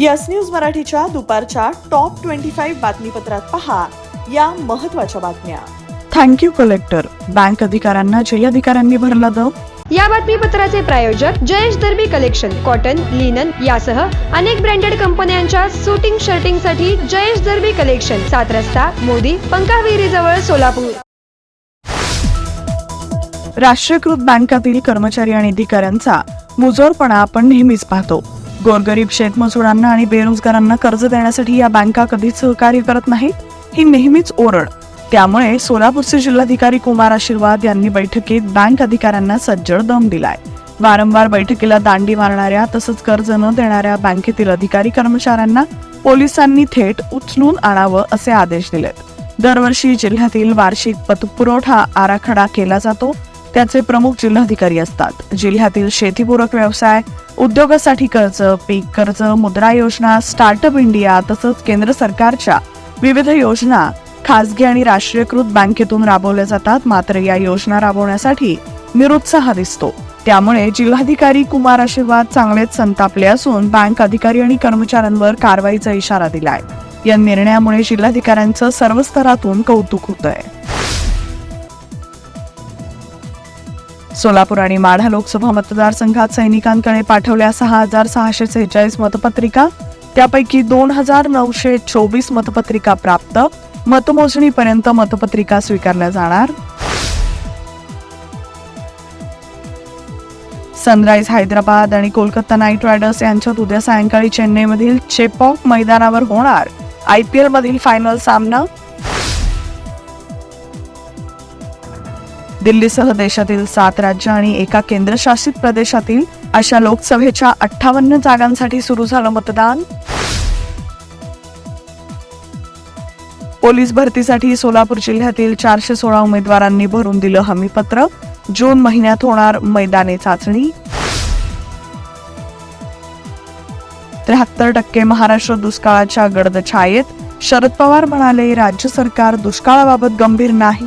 Yes news मराठीच्या दुपारच्या top twenty five बातमीपत्रात पहा या महत्त्वाच्या बातम्या. थँक्यू कलेक्टर बँक अधिकाऱ्यांना जे अधिकाऱ्यांनी भरला दम या बातमीपत्राचे प्रायोजक Jayesh Darbi collection cotton linen यासह अनेक ब्रँडेड कंपन्यांच्या सुटिंग शर्टिंगसाठी जयेश दर्बी कलेक्शन सात रस्ता मोदी पंकाविहिरी जवळ सोलापूर. राष्ट्रीयकृत बँकातील कर्मचारी आणि अधिकाऱ्यांचा मुजोरपणा आपण नेहमीच पाहतो. गोरगरीब शेतमजुरांना आणि बेरोजगारांना कर्ज देण्यासाठी या बँका कधीच सहकार्य करत नाहीत. ही नेहमीच ओरड. त्यामुळे सोलापूरचे जिल्हाधिकारी कुमार आशीर्वाद यांनी बैठकीत बँक अधिकाऱ्यांना सज्जड दम दिलाय. वारंवार बैठकीला दांडी मारणाऱ्या तसंच कर्ज न देणाऱ्या बँकेतील अधिकारी कर्मचाऱ्यांना पोलिसांनी थेट उचलून आणावं असे आदेश दिलेत. दरवर्षी जिल्ह्यातील वार्षिक पतपुरवठा आराखडा केला जातो. त्याचे प्रमुख जिल्हाधिकारी असतात. जिल्ह्यातील शेतीपूरक व्यवसाय उद्योगासाठी कर्ज पीक कर्ज मुद्रा योजना स्टार्टअप इंडिया तसंच केंद्र सरकारच्या विविध योजना खासगी आणि राष्ट्रीयकृत बँकेतून राबवल्या जातात. मात्र या योजना राबवण्यासाठी निरुत्साह दिसतो. त्यामुळे जिल्हाधिकारी कुमार आशीर्वाद चांगलेच संतापले असून बँक अधिकारी आणि कर्मचाऱ्यांवर कारवाईचा इशारा दिलाय. या निर्णयामुळे जिल्हाधिकाऱ्यांचं सर्व स्तरातून कौतुक होत आहे सोलापूर आणि माढा लोकसभा मतदारसंघात सैनिकांकडे पाठवल्या सहा हजार सहाशे सेहेचाळीस मतपत्रिका. त्यापैकी दोन हजार नऊशे चोवीस मतपत्रिका प्राप्त. मतमोजणीपर्यंत मतपत्रिका स्वीकारल्या जाणार. सनराइज हैदराबाद आणि कोलकाता नाईट रायडर्स यांच्यात उद्या सायंकाळी चेन्नईमधील चेपॉक मैदानावर होणार. आयपीएल मधील फायनल सामना दिल्लीसह देशातील सात राज्य आणि एका केंद्रशासित प्रदेशातील अशा लोकसभेच्या अठ्ठावन्न जागांसाठी सुरू झालं मतदान. पोलीस भरतीसाठी सोलापूर जिल्ह्यातील चारशे सोळा उमेदवारांनी भरून दिलं हमीपत्र. जून महिन्यात होणार मैदानी चाचणी. त्र्याहत्तर टक्के महाराष्ट्र दुष्काळाच्या गडदछायेत शरद पवार म्हणाले राज्य सरकार दुष्काळाबाबत गंभीर नाही.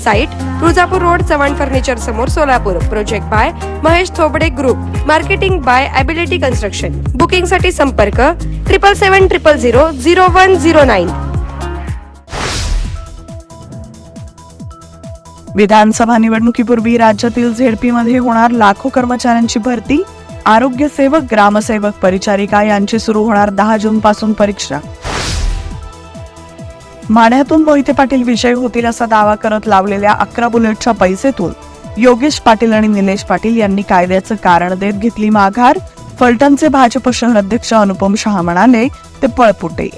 Site Tuljapur road Chavan furniture समोर Solapur. Project by Mahesh Thobde group marketing by ability construction बुकिंगसाठी संपर्क triple seven triple zero zero one zero nine विधानसभा निवडणुकीपूर्वी राज्यातील झेडपी मध्ये होणार लाखो कर्मचाऱ्यांची भरती. आरोग्य सेवक ग्रामसेवक परिचारिका यांची सुरू होणार दहा जून पासून परीक्षा. माण्यातून मोहिते पाटील विजय होतील असा दावा करत लावलेल्या अकरा बुलेटच्या पैसेतून योगेश पाटील आणि निलेश पाटील यांनी कायद्याचं कारण देत घेतली माघार. फलटणचे भाजप शहर अध्यक्ष अनुपम शहा म्हणाले ते पळपुटे.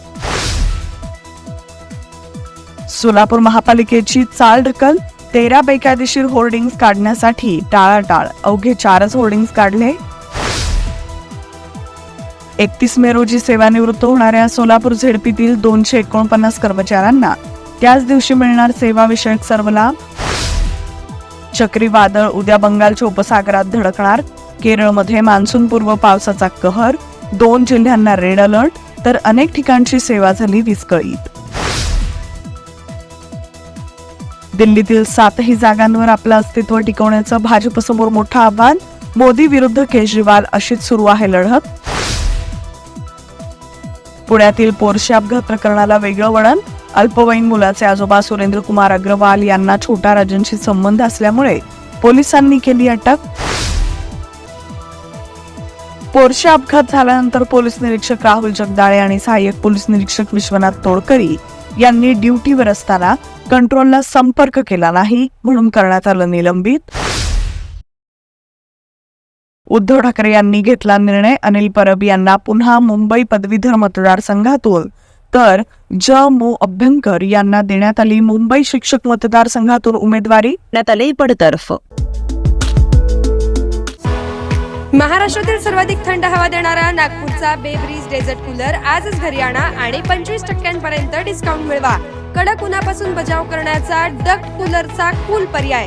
सोलापूर महापालिकेची चाल ढकल तेरा बेकायदेशीर होर्डिंग्स काढण्यासाठी टाळाटाळ. अवघे चारच होर्डिंग्स काढले. एकतीस मे रोजी सेवानिवृत्त होणाऱ्या सोलापूर झेडपीतील दोनशे एकोणपन्नास कर्मचाऱ्यांना त्याच दिवशी मिळणार सेवाविषयक सर्व लाभ. चक्रीवादळ उद्या बंगालच्या उपसागरात धडकणार. केरळमध्ये मान्सूनपूर्व पावसाचा कहर. दोन जिल्ह्यांना रेड अलर्ट तर अनेक ठिकाणची सेवा झाली विस्कळीत. दिल्लीतील सातही जागांवर आपलं अस्तित्व टिकवण्याचं भाजपसमोर मोठं आव्हान. मोदी विरुद्ध केजरीवाल अशीच सुरू आहे लढत. पुण्यातील पोरशे अपघात प्रकरणाला वेगळं वळण? अल्पवयीन मुलाचे आजोबा सुरेंद्र कुमार अग्रवाल यांना छोटा राजांशी संबंध असल्यामुळे पोलिसांनी केली अटक? पोरशे अपघात झाल्यानंतर पोलीस निरीक्षक राहुल जगदाळे आणि सहाय्यक पोलीस निरीक्षक विश्वनाथ तोडकरी यांनी ड्युटीवर असताना कंट्रोलला संपर्क केला नाही म्हणून करण्यात आलं निलंबित? उद्धव ठाकरे यांनी घेतला निर्णय. अनिल परब यांना पुन्हा मुंबई पदवीधर मतदारसंघातून. तर ज. मो. अभ्यंकर यांना देण्यात आली मुंबई शिक्षक मतदारसंघातून उमेदवारी. देण्यात आले बडतर्फ महाराष्ट्रातील सर्वाधिक थंड हवा देणारा नागपूरचा बे ब्रीज डेझर्ट कूलर आजच घरी आणा आणि पंचवीस टक्क्यांपर्यंत डिस्काउंट मिळवा. कडक उन्हापासून बचाव करण्याचा डक्ट कूलरचा कूल पर्याय.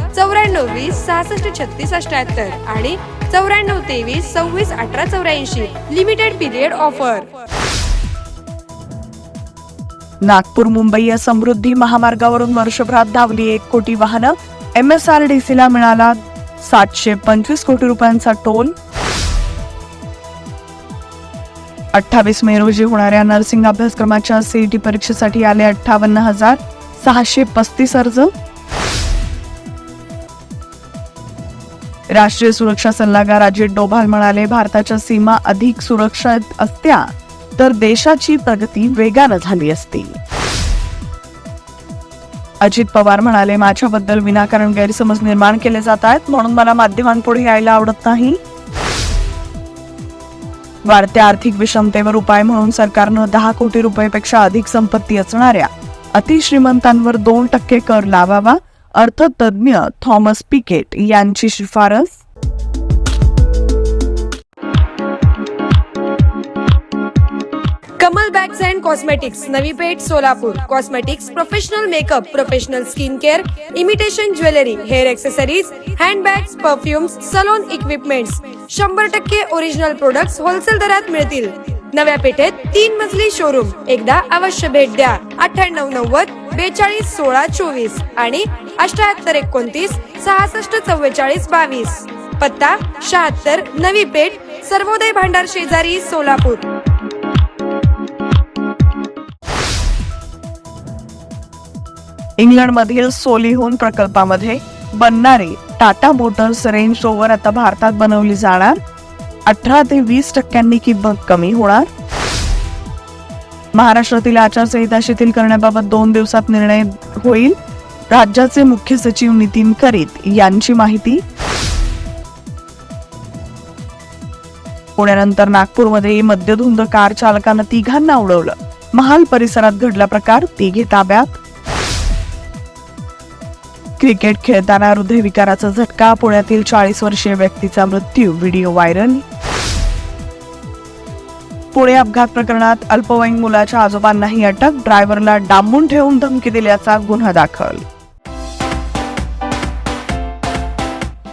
चौऱ्याण्णव वीस सहासष्ट छत्तीस अठ्याहत्तर आणि चौऱ्याण्णव तेवीस सव्वीस अठरा चौऱ्याऐंशी. Limited period offer Nagpur Mumbai या समृद्धी महामार्गावरून वर्षभरात धावली एक कोटी वाहनं. एम एस आर डी ला मिळाला सातशे पंचवीस कोटी रुपयांचा टोल. अठ्ठावीस मे रोजी होणाऱ्या नर्सिंग अभ्यासक्रमाच्या सीईटी परीक्षेसाठी आले अठ्ठावन्न हजार सहाशे पस्तीस अर्ज. राष्ट्रीय सुरक्षा सल्लागार अजित डोभाल म्हणाले भारताच्या सीमा अधिक सुरक्षित असत्या तर देशाची प्रगती वेगानं झाली असती. अजित पवार म्हणाले माझ्याबद्दल विनाकारण गैरसमज निर्माण केले जात आहेत म्हणून मला माध्यमांपुढे यायला आवडत नाही. वाढत्या आर्थिक विषमतेवर उपाय म्हणून सरकारनं दहा कोटी रुपयेपेक्षा अधिक संपत्ती असणाऱ्या अतिश्रीमंतांवर दोन टक्के कर लावावा अर्थतज्ञ थॉमस पिकेट यांची शिफारस? Kamal bags and cosmetics Navi Peth Solapur. Cosmetics professional makeup professional skin care imitation jewellery hair accessories handbags perfumes salon equipments शंभर टक्के ओरिजिनल प्रोडक्ट्स होलसेल दरात मिळतील. नव्या पेठेत तीन मजली शोरूम एकदा अवश्य भेट द्या. अठ्ठ्याण्णव नव्वद बेचाळीस सोळा चोवीस आणि अठ्याहत्तर एकोणतीस सहासष्ट चव्वेचाळीस बावीस. पत्ता शहात्तर नवी पेठ सर्वोदय भांडार शेजारी सोलापूर. इंग्लंडमधील सोलीहून प्रकल्पामध्ये बनणारी टाटा मोटर्स रेंज रोवर आता भारतात बनवली जाणार. अठरा ते वीस टक्क्यांनी किंमत कमी होणार. महाराष्ट्रातील आचारसंहिता शिथिल करण्याबाबत दोन दिवसात निर्णय होईल. राज्याचे मुख्य सचिव नितीन करीत यांची माहिती. पुण्यानंतर नागपूरमध्ये मद्यधुंद कार चालकानं तिघांना उडवलं. महाल परिसरात घडला प्रकार तिघे ताब्यात. क्रिकेट खेळताना हृदयविकाराचा झटका पुण्यातील चाळीस वर्षीय व्यक्तीचा मृत्यू व्हिडिओ व्हायरल. पुणे अपघात प्रकरणात अल्पवयीन मुलाच्या आजोबांनाही अटक ड्रायव्हरला डांबून ठेवून धमकी दिल्याचा गुन्हा दाखल.